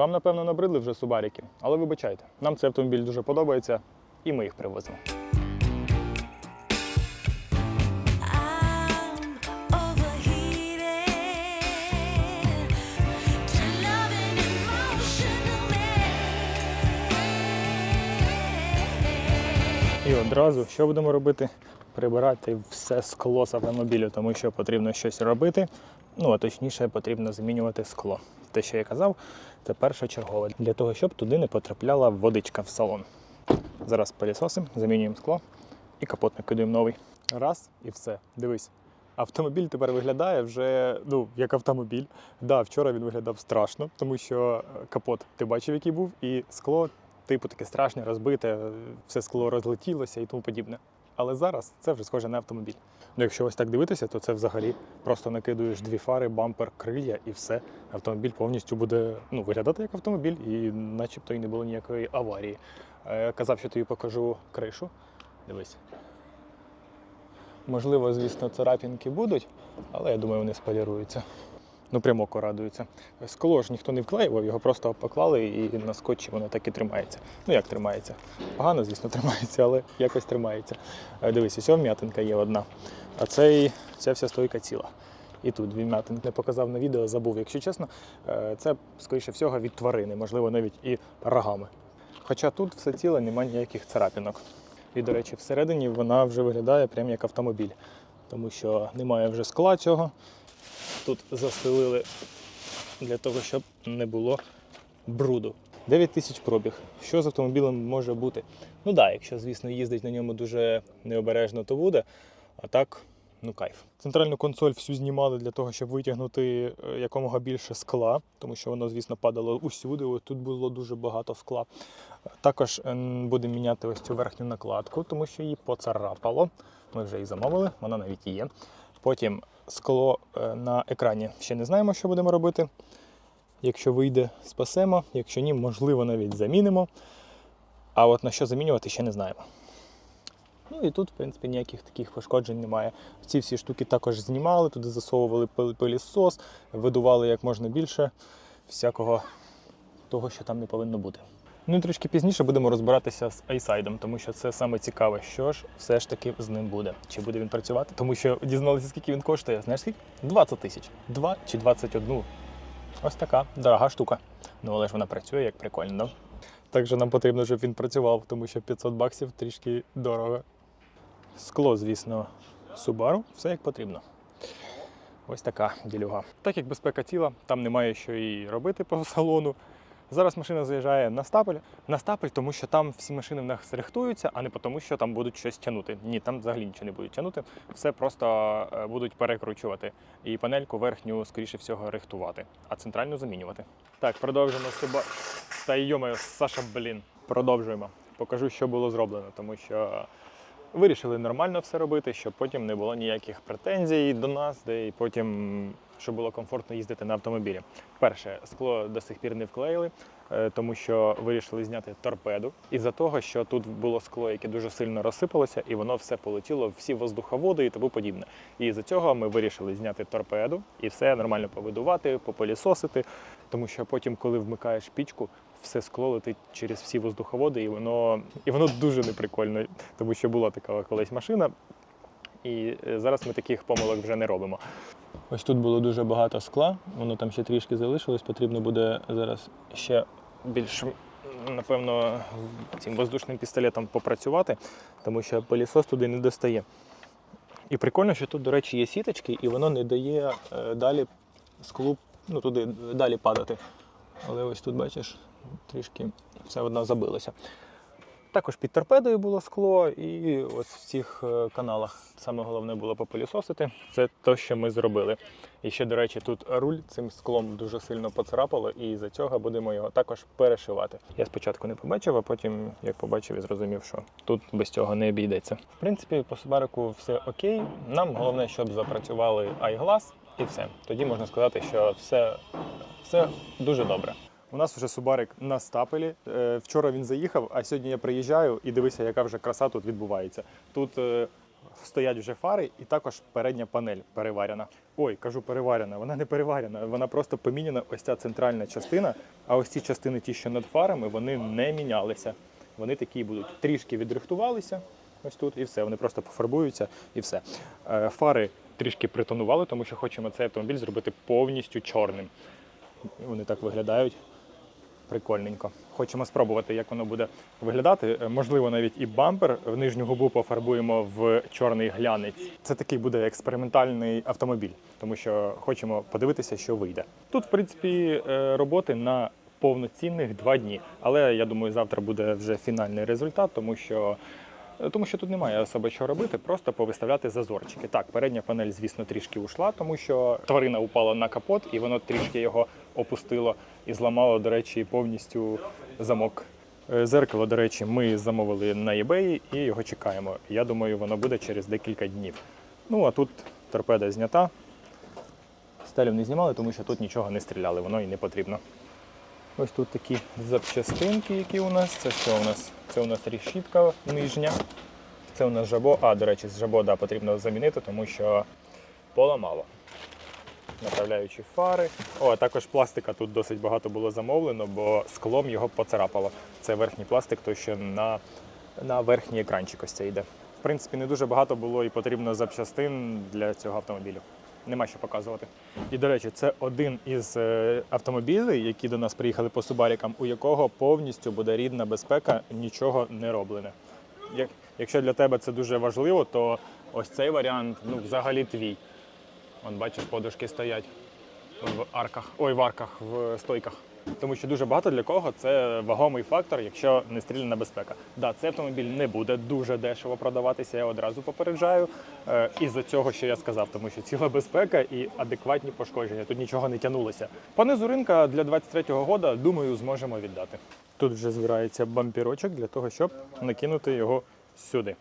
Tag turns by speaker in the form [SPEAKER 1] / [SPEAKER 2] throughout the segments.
[SPEAKER 1] Вам, напевно, набридли вже субаріки, але вибачайте, нам цей автомобіль дуже подобається, і ми їх
[SPEAKER 2] man.
[SPEAKER 1] І одразу що будемо робити? Прибирати все скло з автомобілю, тому що потрібно щось робити. Ну а точніше, потрібно замінювати скло. Те, що я казав, це першочергове для того, щоб туди не потрапляла водичка в салон. Зараз пилісосимо, замінюємо скло і капот накидаємо новий. Раз і все. Дивись. Автомобіль тепер виглядає вже ну, як автомобіль. Да, вчора він виглядав страшно, тому що е, капот ти бачив, який був, і скло, типу, таке страшне, розбите, е, все скло розлетілося і тому подібне. Але зараз це вже схоже на автомобіль. Ну, якщо ось так дивитися, то це взагалі просто накидуєш дві фари, бампер, крилля і все. Автомобіль повністю буде ну, виглядати як автомобіль, і начебто і не було ніякої аварії. Е, казав, що тобі покажу кришу. Дивись. Можливо, звісно, царапінки будуть, але я думаю, вони споліруються. Ну, прямо око радується. Скло ж ніхто не вклеював, його просто поклали і на скотчі воно так і тримається. Ну як тримається? Погано, звісно, тримається, але якось тримається. Е, Дивись, ось вм'ятинка є одна. А цей, ця вся стойка ціла. І тут м'ятинки. Не показав на відео, забув, якщо чесно. Е, Це, скоріше всього, від тварини, можливо, навіть і рогами. Хоча тут все ціле, немає ніяких царапінок. І, до речі, всередині вона вже виглядає прямо як автомобіль, тому що немає вже скла цього. Тут застелили для того, щоб не було бруду. 9 тисяч пробіг. Що з автомобілем може бути? Ну да, якщо, звісно, їздить на ньому дуже необережно, то буде. А так, ну кайф. Центральну консоль всю знімали для того, щоб витягнути е, якомога більше скла, тому що воно, звісно, падало усюди. Ось тут було дуже багато скла. Також будемо міняти ось цю верхню накладку, тому що її поцарапало. Ми вже її замовили, вона навіть є. Потім скло е, на екрані ще не знаємо, що будемо робити. Якщо вийде, спасемо, якщо ні, можливо, навіть замінимо. А от на що замінювати, ще не знаємо. Ну і тут, в принципі, ніяких таких пошкоджень немає. Ці всі штуки також знімали, туди засовували пилісос, видували як можна більше всякого того, що там не повинно бути. Ну і трішки пізніше будемо розбиратися з айсайдом, тому що це саме цікаве, що ж все ж таки з ним буде. Чи буде він працювати? Тому що дізналися, скільки він коштує. Знаєш скільки? 20 тисяч. 2 чи 21. Ось така дорога штука. Ну але ж вона працює як прикольно. да? Також нам потрібно, щоб він працював, тому що 500 баксів трішки дорого. Скло, звісно, Subaru, все як потрібно. Ось така ділюга. Так як безпека тіла, там немає що і робити по салону. Зараз машина заїжджає на стапель. На стапель, тому що там всі машини в нас рихтуються, а не тому, що там будуть щось тягнути. Ні, там взагалі нічого не будуть тягнути. Все просто е, будуть перекручувати. І панельку верхню, скоріше всього, рихтувати, а центральну замінювати. Так, продовжимо суба. Та йомаю, Саша, блін. Продовжуємо. Покажу, що було зроблено, тому що вирішили нормально все робити, щоб потім не було ніяких претензій до нас, де і потім щоб було комфортно їздити на автомобілі. Перше, скло до сих пір не вклеїли, е, тому що вирішили зняти торпеду. Із-за того, що тут було скло, яке дуже сильно розсипалося, і воно все полетіло, всі воздуховоди і тому подібне. І з-за цього ми вирішили зняти торпеду і все нормально повидувати, попилісосити, тому що потім, коли вмикаєш пічку, все скло летить через всі воздуховоди, і воно, і воно дуже неприкольно, тому що була така колись машина. І е, зараз ми таких помилок вже не робимо. Ось тут було дуже багато скла, воно там ще трішки залишилось. Потрібно буде зараз ще більш, напевно, цим воздушним пістолетом попрацювати, тому що пилісос туди не достає. І прикольно, що тут, до речі, є сіточки, і воно не дає е, далі склу ну, туди далі падати. Але ось тут, бачиш, трішки все одно забилося. Також під торпедою було скло, і ось в цих е, каналах саме головне було попилісосити. Це те, що ми зробили. І ще, до речі, тут руль цим склом дуже сильно поцарапало, і за цього будемо його також перешивати. Я спочатку не побачив, а потім, як побачив, і зрозумів, що тут без цього не обійдеться. В принципі, по Subaru все окей. Нам головне, щоб запрацювали iGlass і все. Тоді можна сказати, що все, все дуже добре. У нас вже Субарик на стапелі. Е, Вчора він заїхав, а сьогодні я приїжджаю і дивися, яка вже краса тут відбувається. Тут е, стоять вже фари і також передня панель переварена. Ой, кажу переварена. Вона не переварена, вона просто поміняна ось ця центральна частина. А ось ці частини, ті, що над фарами, вони не мінялися. Вони такі будуть. Трішки відрихтувалися ось тут, і все. Вони просто пофарбуються і все. Е, Фари трішки притонували, тому що хочемо цей автомобіль зробити повністю чорним. Вони так виглядають прикольненько. Хочемо спробувати, як воно буде виглядати. Е, Можливо, навіть і бампер в нижню губу пофарбуємо в чорний глянець. Це такий буде експериментальний автомобіль, тому що хочемо подивитися, що вийде. Тут, в принципі, е, роботи на повноцінних два дні. Але я думаю, завтра буде вже фінальний результат, тому що. Тому що тут немає особо що робити, просто повиставляти зазорчики. Так, передня панель, звісно, трішки ушла, тому що тварина упала на капот і воно трішки його опустило і зламало, до речі, повністю замок. Е, Зеркало, до речі, ми замовили на eBay і його чекаємо. Я думаю, воно буде через декілька днів. Ну а тут торпеда знята. Стелю не знімали, тому що тут нічого не стріляли, воно і не потрібно. Ось тут такі запчастинки, які у нас. Це що у нас? Це у нас решітка нижня. Це у нас жабо. А, до речі, жабо да, потрібно замінити, тому що поламало. Направляючі фари. О, а також пластика тут досить багато було замовлено, бо склом його поцарапало. Це верхній пластик, той що на, на верхній екранчик ось це йде. В принципі, не дуже багато було і потрібно запчастин для цього автомобілю. Нема що показувати. І до речі, це один із е, автомобілів, які до нас приїхали по Субарікам, у якого повністю буде рідна безпека, нічого не роблене. Як, якщо для тебе це дуже важливо, то ось цей варіант ну, взагалі твій. Вон, бачиш, подушки стоять в арках, ой, в арках, в стойках. Тому що дуже багато для кого це вагомий фактор, якщо не стріляна безпека. Да, цей автомобіль не буде дуже дешево продаватися, я одразу попереджаю. Е, із-за цього, що я сказав, тому що ціла безпека і адекватні пошкодження. Тут нічого не тягнулося. По низу ринка для 23-го года, думаю, зможемо віддати. Тут вже збирається бампірочок для того, щоб накинути його сюди.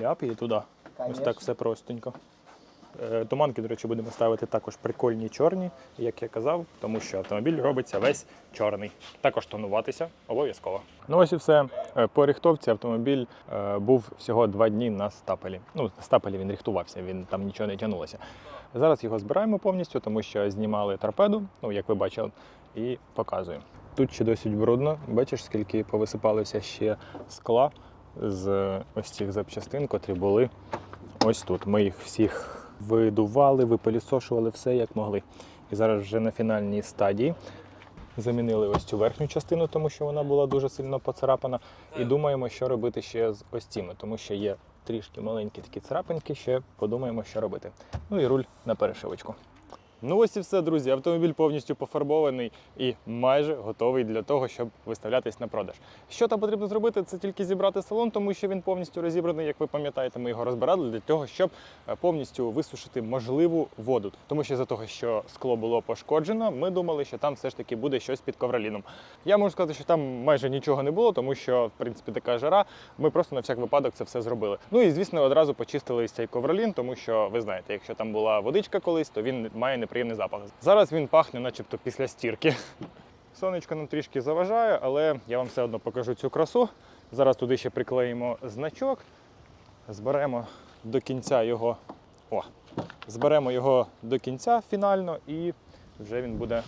[SPEAKER 1] Ляп і туди. Ось так все простенько. Е, Туманки, до речі, будемо ставити також прикольні чорні, як я казав, тому що автомобіль робиться весь чорний. Також тонуватися обов'язково. Ну ось і все. Е, По рихтовці автомобіль е, був всього два дні на стапелі. Ну, на стапелі він рихтувався, він там нічого не тягнулося. Зараз його збираємо повністю, тому що знімали торпеду, ну як ви бачили, і показуємо. Тут ще досить брудно. Бачиш, скільки повисипалося ще скла з ось цих запчастин, котрі були ось тут. Ми їх всіх видували, випилісошували все як могли. І зараз вже на фінальній стадії замінили ось цю верхню частину, тому що вона була дуже сильно поцарапана. І думаємо, що робити ще з ось цими, тому що є трішки маленькі такі царапинки, ще подумаємо, що робити. Ну і руль на перешивочку. Ну ось і все, друзі. Автомобіль повністю пофарбований і майже готовий для того, щоб виставлятись на продаж. Що там потрібно зробити, це тільки зібрати салон, тому що він повністю розібраний, як ви пам'ятаєте, ми його розбирали для того, щоб е, повністю висушити можливу воду. Тому що за того, що скло було пошкоджено, ми думали, що там все ж таки буде щось під ковроліном. Я можу сказати, що там майже нічого не було, тому що в принципі така жара. Ми просто на всяк випадок це все зробили. Ну і звісно, одразу почистили цей ковролін, тому що ви знаєте, якщо там була водичка колись, то він має неприємний запах. Зараз він пахне, начебто, після стірки. Сонечко нам трішки заважає, але я вам все одно покажу цю красу. Зараз туди ще приклеїмо значок, зберемо до кінця його. О, зберемо його до кінця фінально і вже він буде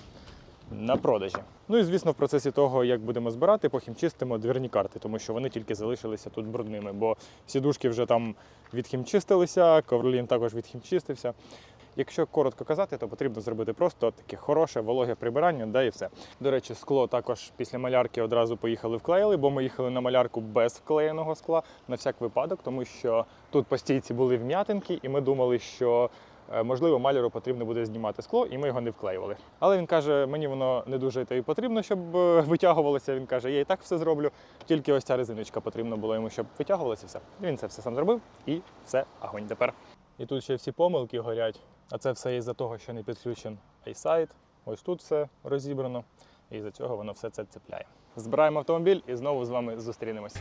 [SPEAKER 1] на продажі. Ну і звісно, в процесі того, як будемо збирати, похімчистимо двірні карти, тому що вони тільки залишилися тут брудними, бо сідушки вже там відхімчистилися, ковролін також відхімчистився. Якщо коротко казати, то потрібно зробити просто таке хороше вологе прибирання, да і все. До речі, скло також після малярки одразу поїхали вклеїли, бо ми їхали на малярку без вклеєного скла на всяк випадок, тому що тут по стійці були вм'ятинки, і ми думали, що е, можливо маляру потрібно буде знімати скло, і ми його не вклеювали. Але він каже, мені воно не дуже та потрібно, щоб е, витягувалося. Він каже, я і так все зроблю. Тільки ось ця резиночка потрібно було йому, щоб витягувалося все. Він це все сам зробив, і все, агонь тепер. І тут ще всі помилки горять. А це все із-за того, що не підключен iSight. Ось тут все розібрано. І з-за цього воно все це цепляє. Збираємо автомобіль і знову з вами зустрінемось.